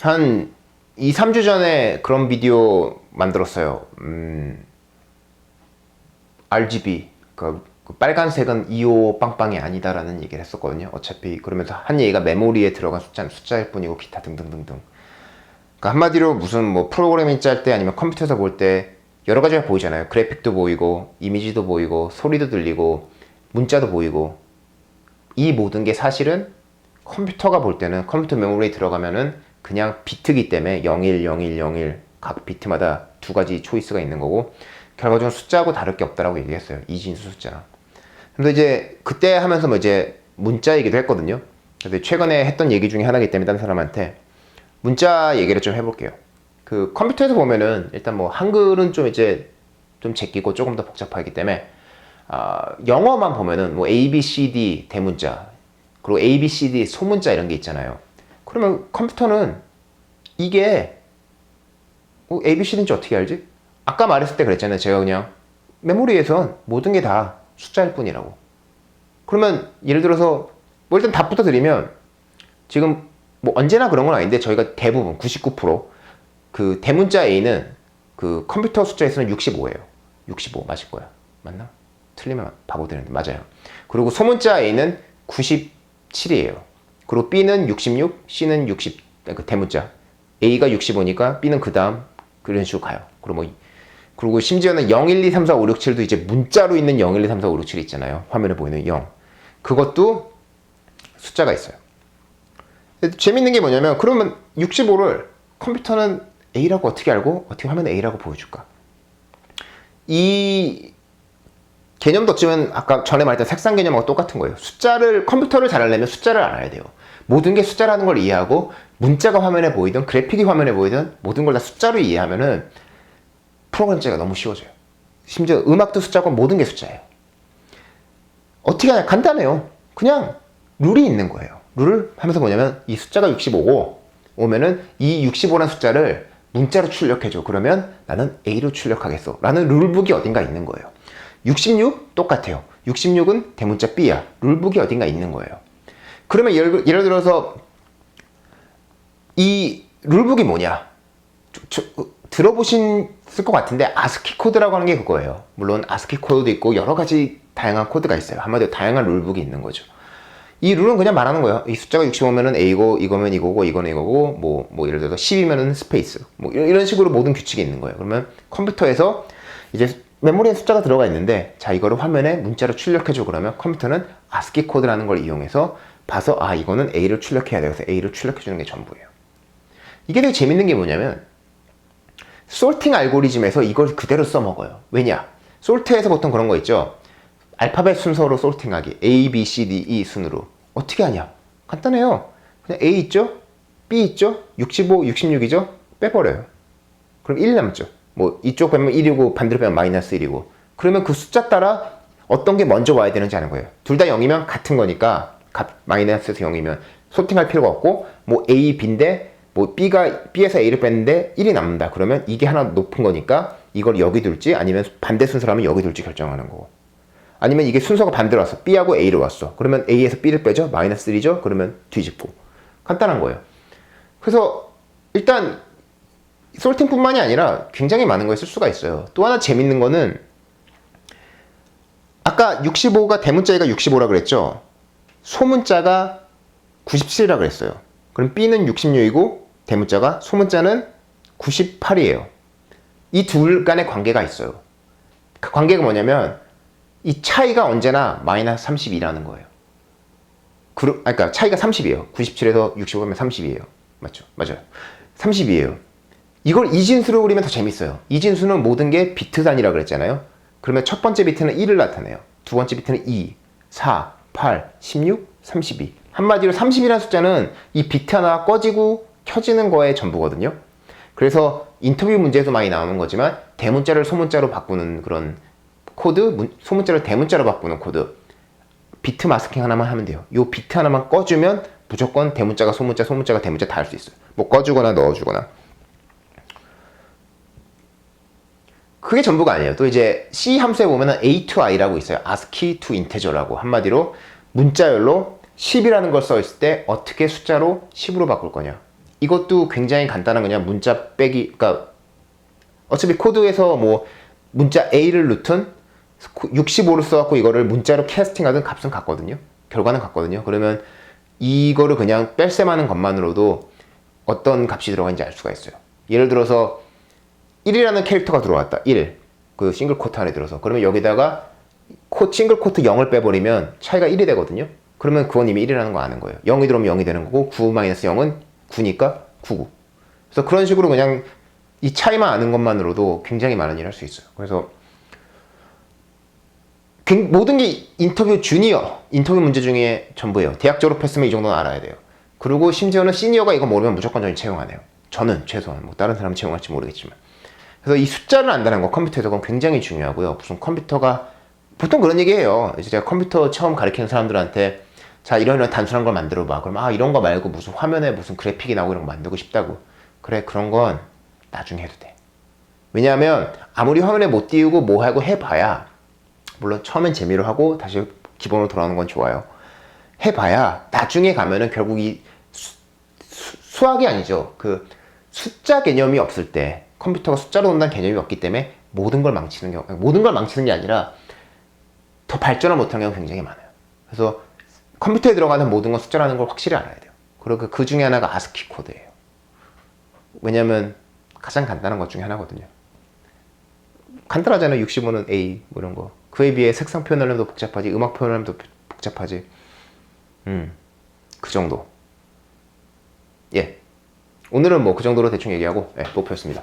한 2, 3주 전에 그런 비디오 만들었어요. 음, RGB, 그, 그 빨간색은 25 빵빵이 아니다라는 얘기를 했었거든요. 어차피 그러면서 한 얘기가 메모리에 들어간 숫자는 숫자일 뿐이고 기타 등등등등. 그러니까 한마디로 무슨 뭐 프로그래밍 짤 때 아니면 컴퓨터에서 볼 때 여러 가지가 보이잖아요. 그래픽도 보이고 이미지도 보이고 소리도 들리고 문자도 보이고 이 모든 게 사실은 컴퓨터가 볼 때는 컴퓨터 메모리에 들어가면은 그냥 비트기 때문에 01, 01, 01 각 비트마다 두 가지 초이스가 있는 거고 결과적으로 숫자하고 다를 게 없다라고 얘기했어요. 이진수 숫자. 근데 이제 그때 하면서 뭐 이제 문자 얘기도 했거든요. 근데 최근에 했던 얘기 중에 하나이기 때문에 다른 사람한테 문자 얘기를 좀 해볼게요. 그 컴퓨터에서 보면은 일단 뭐 한글은 좀 이제 좀 제끼고 조금 더 복잡하기 때문에 아, 영어만 보면은 뭐 A, B, C, D 대문자 그리고 A, B, C, D 소문자 이런 게 있잖아요. 그러면 컴퓨터는 이게 어, A, B, C, D인지 어떻게 알지? 아까 말했을 때 그랬잖아요. 제가 그냥 메모리에선 모든 게 다 숫자일 뿐이라고. 그러면 예를 들어서 뭐 일단 답부터 드리면 지금 뭐 언제나 그런 건 아닌데 저희가 대부분 99%그 대문자 A는 그 컴퓨터 숫자에서는 65예요. 65 맞을 거야. 맞나? 틀리면 바보 되는데 맞아요. 그리고 소문자 A는 97이에요. 그리고 B는 66, C는 60. 그 대문자 A가 65니까 B는 그 다음 그런 식으로 가요. 그리고 뭐 그리고 심지어는 0, 1, 2, 3, 4, 5, 6, 7도 이제 문자로 있는 0, 1, 2, 3, 4, 5, 6, 7 있잖아요. 화면에 보이는 0. 그것도 숫자가 있어요. 재밌는 게 뭐냐면 그러면 65를 컴퓨터는 A라고 어떻게 알고 어떻게 화면에 A라고 보여줄까? 이 개념도 어쩌면 아까 전에 말했던 색상 개념하고 똑같은 거예요. 숫자를 컴퓨터를 잘 알려면 숫자를 알아야 돼요. 모든 게 숫자라는 걸 이해하고 문자가 화면에 보이든 그래픽이 화면에 보이든 모든 걸 다 숫자로 이해하면은 프로그램 자가 너무 쉬워져요. 심지어 음악도 숫자고 모든 게 숫자예요. 어떻게 하냐? 간단해요. 그냥 룰이 있는 거예요. 룰을 하면서 뭐냐면 이 숫자가 65고 오면은 이 65라는 숫자를 문자로 출력해줘. 그러면 나는 A로 출력하겠어. 라는 룰북이 어딘가 있는 거예요. 66 똑같아요. 66은 대문자 B야. 룰북이 어딘가 있는 거예요. 그러면 예를, 예를 들어서 이 룰북이 뭐냐? 저, 저, 들어보셨을 것 같은데 아스키 코드라고 하는 게 그거예요. 물론 아스키 코드도 있고 여러 가지 다양한 코드가 있어요. 한마디로 다양한 룰북이 있는 거죠. 이 룰은 그냥 말하는 거예요. 이 숫자가 65면은 A고, 이거면 이거고, 이거는 이거고, 뭐, 뭐, 예를 들어서 10이면은 스페이스. 뭐, 이런 식으로 모든 규칙이 있는 거예요. 그러면 컴퓨터에서 이제 메모리에 숫자가 들어가 있는데, 자, 이거를 화면에 문자로 출력해줘. 그러면 컴퓨터는 아스키 코드라는 걸 이용해서 봐서, 아, 이거는 A를 출력해야 돼요. 그래서 A를 출력해 주는 게 전부예요. 이게 되게 재밌는 게 뭐냐면, 솔팅 알고리즘에서 이걸 그대로 써먹어요. 왜냐? 솔트에서 보통 그런 거 있죠. 알파벳 순서로 솔팅하기. A, B, C, D, E 순으로. 어떻게 하냐? 간단해요. 그냥 A 있죠? B 있죠? 65, 66이죠? 빼버려요. 그럼 1 남죠. 뭐 이쪽 빼면 1이고 반대로 빼면 마이너스 1이고. 그러면 그 숫자 따라 어떤 게 먼저 와야 되는지 아는 거예요. 둘 다 0이면 같은 거니까 값 마이너스에서 0이면 소팅할 필요가 없고 뭐 A, B인데 뭐 B가 B에서 A를 뺐는데 1이 남는다. 그러면 이게 하나 높은 거니까 이걸 여기 둘지 아니면 반대 순서라면 여기 둘지 결정하는 거고. 아니면 이게 순서가 반대로 왔어. B하고 A로 왔어. 그러면 A에서 B를 빼죠. 마이너스 1이죠. 그러면 뒤집고. 간단한 거예요. 그래서 일단 솔팅뿐만이 아니라 굉장히 많은 걸 쓸 수가 있어요. 또 하나 재밌는 거는 아까 65가 대문자가 65라 그랬죠. 소문자가 97이라 그랬어요. 그럼 B는 66이고 대문자가 소문자는 98이에요. 이 둘 간의 관계가 있어요. 그 관계가 뭐냐면 이 차이가 언제나 마이너스 32라는 거예요. 그, 그러니까 차이가 30이에요. 97에서 65면 30이에요. 맞죠? 맞아요. 30이에요. 이걸 이진수로 그리면 더 재밌어요. 이진수는 모든 게 비트 단위라 그랬잖아요. 그러면 첫 번째 비트는 1을 나타내요. 두 번째 비트는 2, 4, 8, 16, 32. 한마디로 30이라는 숫자는 이 비트 하나 꺼지고 켜지는 거에 전부거든요. 그래서 인터뷰 문제에도 많이 나오는 거지만 대문자를 소문자로 바꾸는 그런 코드, 소문자를 대문자로 바꾸는 코드. 비트 마스킹 하나만 하면 돼요. 요 비트 하나만 꺼주면 무조건 대문자가 소문자, 소문자가 대문자 다 할 수 있어요. 뭐 꺼주거나 넣어주거나. 그게 전부가 아니에요. 또 이제 C 함수에 보면은 A to I라고 있어요. ASCII to Integer라고. 한마디로 문자열로 10이라는 걸 써 있을 때 어떻게 숫자로 10으로 바꿀 거냐. 이것도 굉장히 간단한 그냥 문자 빼기 그러니까 어차피 코드에서 뭐 문자 A를 넣든 65를 써갖고 이거를 문자로 캐스팅하든 값은 같거든요. 결과는 같거든요. 그러면 이거를 그냥 뺄셈하는 것만으로도 어떤 값이 들어가는지 알 수가 있어요. 예를 들어서 1이라는 캐릭터가 들어왔다. 1. 그 싱글 코트 안에 들어서. 그러면 여기다가 코, 싱글 코트 0을 빼버리면 차이가 1이 되거든요. 그러면 그건 이미 1이라는 거 아는 거예요. 0이 들어오면 0이 되는 거고 9-0은 9니까 99. 그래서 그런 식으로 그냥 이 차이만 아는 것만으로도 굉장히 많은 일을 할 수 있어요. 그래서 굉- 모든 게 인터뷰 주니어 인터뷰 문제 중에 전부예요. 대학 졸업했으면 이 정도는 알아야 돼요. 그리고 심지어는 시니어가 이거 모르면 무조건 저희 채용하네요. 저는 최소한 뭐 다른 사람 채용할지 모르겠지만. 그래서 이 숫자를 안다는 거 컴퓨터에서 그건 굉장히 중요하고요. 무슨 컴퓨터가 보통 그런 얘기해요. 이제 제가 컴퓨터 처음 가르치는 사람들한테 자 이런 이런 단순한 걸 만들어 봐. 그럼 아 이런 거 말고 무슨 화면에 무슨 그래픽이 나오고 이런 거 만들고 싶다고. 그래 그런 건 나중에 해도 돼. 왜냐하면 아무리 화면에 못 띄우고 뭐 하고 해봐야 물론 처음엔 재미로 하고 다시 기본으로 돌아오는 건 좋아요. 해봐야 나중에 가면은 결국 이 수, 수, 학이 아니죠. 그 숫자 개념이 없을 때 컴퓨터가 숫자로 논다는 개념이 없기 때문에 모든 걸 망치는 경우 모든 걸 망치는 게 아니라 더 발전을 못하는 경우가 굉장히 많아요. 그래서 컴퓨터에 들어가는 모든 건 숫자라는 걸 확실히 알아야 돼요. 그리고 그 중에 하나가 아스키 코드예요. 왜냐면 가장 간단한 것 중에 하나거든요. 간단하잖아요. 65는 A 뭐 이런 거. 그에 비해 색상 표현하려면 더 복잡하지, 음악 표현하려면 더 복잡하지. 음, 그 정도. 예. 오늘은 뭐 그 정도로 대충 얘기하고 예, 목표였습니다.